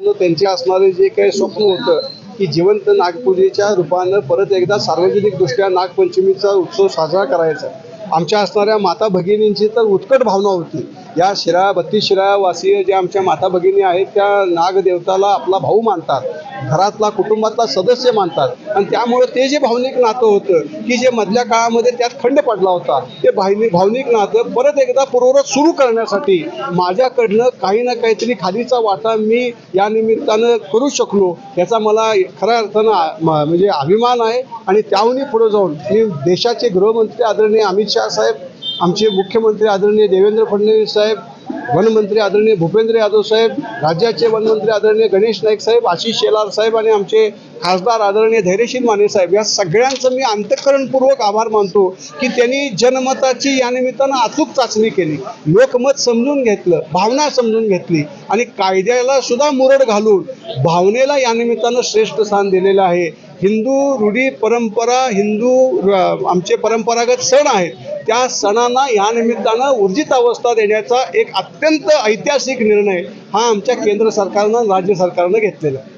त्यांचे असणारे जे काही स्वप्न होतं की जिवंत नागपूजेच्या रूपानं परत एकदा सार्वजनिक दृष्ट्या नागपंचमीचा उत्सव साजरा करायचा. आमच्या असणाऱ्या माता भगिनींची तर उत्कट भावना होती. या शिरा बत्तीस शिरावासीय ज्या आमच्या माता भगिनी आहेत त्या नागदेवताला आपला भाऊ मानतात. घरातला कुटुंबातला सदस्य मानतात. आणि त्यामुळे ते जे भावनिक नातं होतं की जे मधल्या काळामध्ये त्यात खंड पडला होता ते भावनिक भावनिक नातं परत एकदा पूर्ववत सुरू करण्यासाठी माझ्याकडनं काही ना काहीतरी खालीचा वाटा मी या निमित्तानं करू शकलो याचा मला खऱ्या अर्थानं म्हणजे अभिमान आहे. आणि त्याहूनही पुढे जाऊन मी देशाचे गृहमंत्री आदरणीय अमित शाह साहेब आमचे मुख्यमंत्री आदरणीय देवेंद्र फडणवीस साहेब वनमंत्री आदरणीय भूपेंद्र यादव साहेब राज्याचे वनमंत्री आदरणीय गणेश नाईक साहेब आशिष शेलार साहेब आणि आमचे खासदार आदरणीय धैर्यशील माने साहेब या सगळ्यांचं मी अंतःकरणपूर्वक आभार मानतो की त्यांनी जनमताची या निमित्तानं अचूक चाचणी केली. लोकमत समजून घेतलं भावना समजून घेतली आणि कायद्याला सुद्धा मुरड घालून भावनेला या निमित्तानं श्रेष्ठ स्थान दिलेलं आहे. हिंदू रूढी परंपरा हिंदू आमचे परंपरागत सण आहेत. त्या सणांना या निमित्तानं ऊर्जित अवस्था देण्याचा एक अत्यंत ऐतिहासिक निर्णय हा आमच्या केंद्र सरकारनं राज्य सरकारनं घेतलेला आहे.